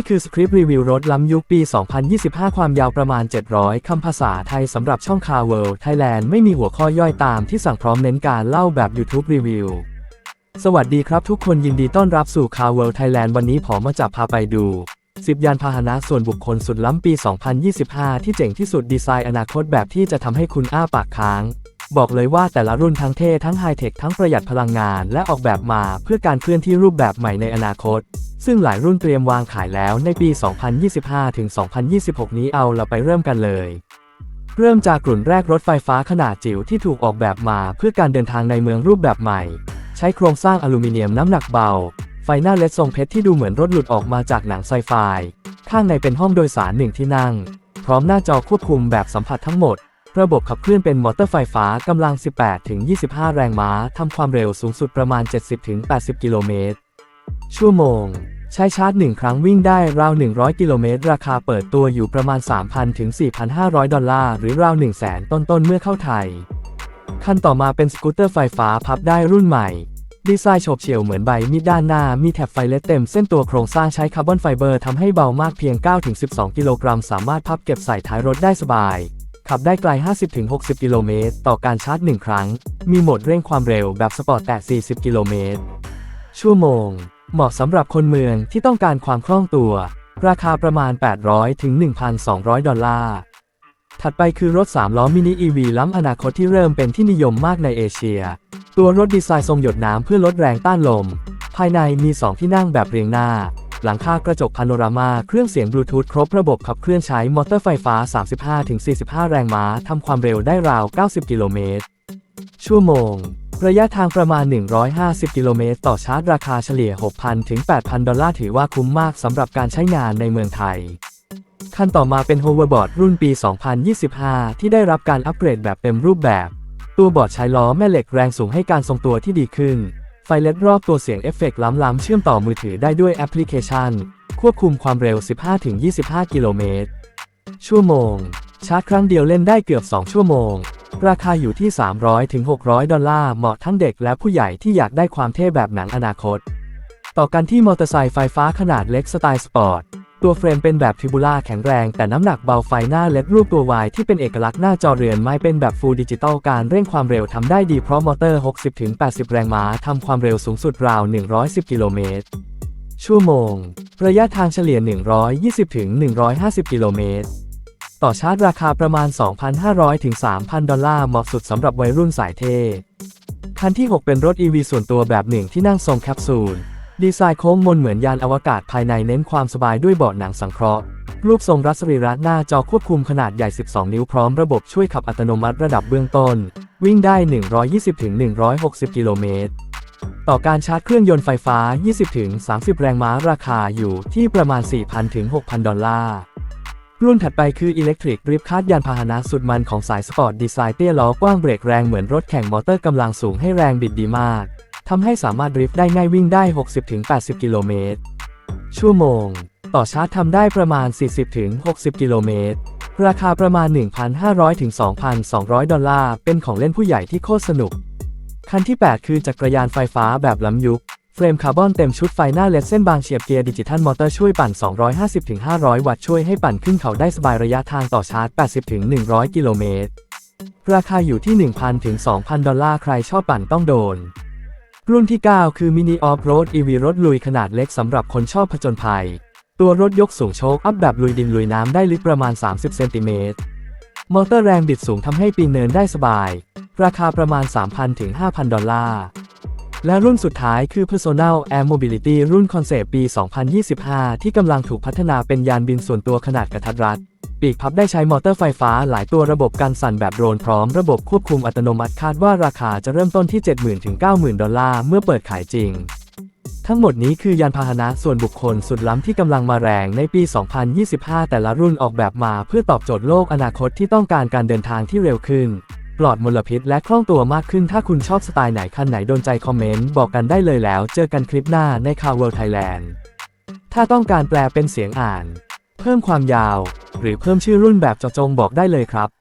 ี่คือสคริปต์รีวิวรถล้ำยุคปี 2025 ความยาวประมาณ 700 คำภาษาไทยสำหรับช่อง Car World Thailand ไม่มีหัวข้อย่อยตามที่สั่งพร้อมเน้นการเล่าแบบ YouTube รีวิว สวัสดีครับทุกคนยินดีต้อนรับสู่ Car World Thailand วันนี้ผมมาจับพาไปดู 10 ยานพาหนะส่วนบุคคลสุดล้ำปี 2025 ที่เจ๋งที่สุดดีไซน์อนาคตแบบที่จะทำให้คุณอ้าปากค้าง บอกเลยว่าแต่ละรุ่นทั้งเท่ทั้งไฮเทคทั้งประหยัดพลังงานและออกแบบมาเพื่อการเคลื่อนที่รูปแบบใหม่ในอนาคต ซึ่งหลายรุ่นเตรียมวางขายแล้วในปี 2025 ถึง 2026 นี้เอาเราไปเริ่มกันเลย เริ่มจากกลุ่นแรกรถไฟฟ้าขนาดจิ๋วที่ถูกออกแบบมาเพื่อการเดินทางในเมืองรูปแบบใหม่ ใช้โครงสร้างอลูมิเนียมน้ำหนักเบา ไฟหน้าเลดทรงเพชรที่ดูเหมือนรถหลุดออกมาจากหนังไซไฟข้างในเป็นห้องโดยสารหนึ่งที่นั่ง พร้อมหน้าจอควบคุมแบบสัมผัสทั้งหมด ระบบขับเคลื่อนเป็นมอเตอร์ไฟฟ้ากำลัง 18-25 แรงม้าทำความเร็วสูงสุดประมาณ 70-80 กิโลเมตร ชั่วโมง ใช้ชาร์จ 1 ครั้งวิ่งได้ราว 100 กิโลเมตร ราคาเปิดตัวอยู่ประมาณ 3,000 ถึง 4,500 ดอลลาร์ หรือราว 1 0 0 0 0แสนต้นๆ เมื่อเข้าไทยขั้นต่อมาเป็นสกูตเตอร์ไฟฟ้าพับได้รุ่นใหม่ ดีไซน์โฉบเฉี่ยวเหมือนใบมีดด้านหน้า มีแถบไฟเลสเต็มเส้นตัวโครงสร้างใช้คาร์บอนไฟเบอร์ทำให้เบามากเพียง 9-12 กิโลกรัม สามารถพับเก็บใส่ท้ายรถได้สบาย ขับได้ไกล 50-60 กิโลเมตรต่อการชาร์จ 1 ครั้ง มีโหมดเร่งความเร็วแบบสปอร์ตแตะ 40 กิโลเมตร ชั่วโมง เหมาะสำหรับคนเมืองที่ต้องการความคล่องตัว ราคาประมาณ 800 ถึง 1,200 ดอลลาร์ ถัดไปคือรถ 3 ล้อมินิ EV ล้ำอนาคตที่เริ่มเป็นที่นิยมมากในเอเชีย ตัวรถดีไซน์ทรงหยดน้ำเพื่อลดแรงต้านลม ภายในมี 2 ที่นั่งแบบเรียงหน้า หลังคากระจกพาโนรามา เครื่องเสียงบลูทูธครบระบบขับเคลื่อนใช้มอเตอร์ไฟฟ้า 35-45 แรงม้าทำความเร็วได้ราว 90 กิโลเมตร ชั่วโมง ระยะทางประมาณ 150 กิโลเมตร ต่อชาร์จราคาเฉลี่ย 6,000 ถึง 8,000 ดอลลาร์ถือว่าคุ้มมากสำหรับการใช้งานในเมืองไทยขั้นต่อมาเป็น Hoverboard รุ่นปี 2025 ที่ได้รับการอัปเกรดแบบเต็มรูปแบบ ตัวบอร์ดใช้ล้อแม่เหล็กแรงสูงให้การทรงตัวที่ดีขึ้น ไฟเล็ดรอบตัวเสียงเอฟเฟกต์ล้ำๆเชื่อมต่อมือถือได้ด้วยแอปพลิเคชัน ควบคุมความเร็ว 15-25 กิโลเมตร ชั่วโมง ชาร์จครั้งเดียวเล่นได้เกือบ 2 ชั่วโมง ราคาอยู่ที่ 300-600 ดอลลาร์ เหมาะทั้งเด็กและผู้ใหญ่ที่อยากได้ความเท่แบบหนังอนาคต ต่อกันที่มอเตอร์ไซค์ไฟฟ้าขนาดเล็กสไตล์สปอร์ต ตัวเฟรมเป็นแบบทิบูล่าแข็งแรง แต่น้ำหนักเบาไฟหน้าเล็ดรูปตัววายที่เป็นเอกลักษณ์หน้าจอเรือนไม้เป็นแบบฟูลดิจิตอลการเร่งความเร็วทำได้ดีเพราะมอเตอร์ 60-80 แรงม้าทำความเร็วสูงสุดราว 110 กิโลเมตร ชั่วโมง ระยะทางเฉลี่ย 120-150 กิโลเมตร ต่อชาร์จราคาประมาณ 2,500ถึง3,000 ดอลลาร์เหมาะสุดสำหรับวัยรุ่นสายเท่คันที่ 6 เป็นรถ EV ส่วนตัวแบบหนึ่งที่นั่งทรงแคปซูล ดีไซน์โค้งมนเหมือนยานอวกาศภายในเน้นความสบายด้วยเบาะหนังสังเคราะห์ รูปทรงรัศรีระหน้าจอควบคุมขนาดใหญ่ 12 นิ้วพร้อมระบบช่วยขับอัตโนมัติระดับเบื้องต้น วิ่งได้ 120-160 กิโลเมตร ต่อการชาร์จเครื่องยนต์ไฟฟ้า 20-30 แรงม้าราคาอยู่ที่ประมาณ 4,000-6,000 ดอลลาร์รุ่นถัดไปคือ Electric Drift คาดยานพาหนะสุดมันของสายสปอร์ตดีไซน์เตี้ยล้อกว้างเบรกแรงเหมือนรถแข่งมอเตอร์กำลังสูงให้แรงบิดดีมาก ทำให้สามารถดริฟต์ได้ง่ายวิ่งได้ 60-80 กิโลเมตร ชั่วโมง ต่อชาร์จทำได้ประมาณ 40-60 กิโลเมตร ราคาประมาณ 1,500-2,200 ดอลลาร์ เป็นของเล่นผู้ใหญ่ที่โคตรสนุก คันที่ 8 คือจักรยานไฟฟ้าแบบล้ำยุค เฟรมคาร์บอนเต็มชุดไฟหน้าเลดเส้นบางเฉียบเกียร์ดิจิทัลมอเตอร์ช่วยปั่น 250-500 วัตต์ช่วยให้ปั่นขึ้นเขาได้สบายระยะทางต่อชาร์จ 80-100 กิโลเมตร ราคาอยู่ที่ 1,000-2,000 ดอลลาร์ ใครชอบปั่นต้องโดน รุ่นที่ 9 คือมินิออฟโรด EV รถลุยขนาดเล็กสำหรับคนชอบผจญภัย ตัวรถยกสูงโชคอัพแบบลุยดินลุยน้ำได้ลึกประมาณ 30 เซนติเมตร มอเตอร์แรงบิดสูงทำให้ปีนเนินได้สบาย ราคาประมาณ 3,000 ถึง 5,000 ดอลลาร์ และรุ่นสุดท้ายคือ Personal Air Mobility รุ่นคอนเซปต์ปี 2025 ที่กำลังถูกพัฒนาเป็นยานบินส่วนตัวขนาดกระทัดรัด ปีกพับได้ใช้มอเตอร์ไฟฟ้าหลายตัวระบบการสั่นแบบโดรนพร้อมระบบควบคุมอัตโนมัติคาดว่าราคาจะเริ่มต้นที่ 70,000 ถึง 90,000 ดอลลาร์เมื่อเปิดขายจริง ทั้งหมดนี้คือยานพาหนะส่วนบุคคลสุดล้ำที่กำลังมาแรงในปี 2025 แต่ละรุ่นออกแบบมาเพื่อตอบโจทย์โลกอนาคตที่ต้องการการเดินทางที่เร็วขึ้น ปลอดมลพิษและคล่องตัวมากขึ้นถ้าคุณชอบสไตล์ไหนคันไหนโดนใจคอมเมนต์บอกกันได้เลยแล้ว เจอกันคลิปหน้าในคาเวิลด์ไทยแลนด์ถ้าต้องการแปลเป็นเสียงอ่าน เพิ่มความยาว หรือเพิ่มชื่อรุ่นแบบเจาะจงบอกได้เลยครับ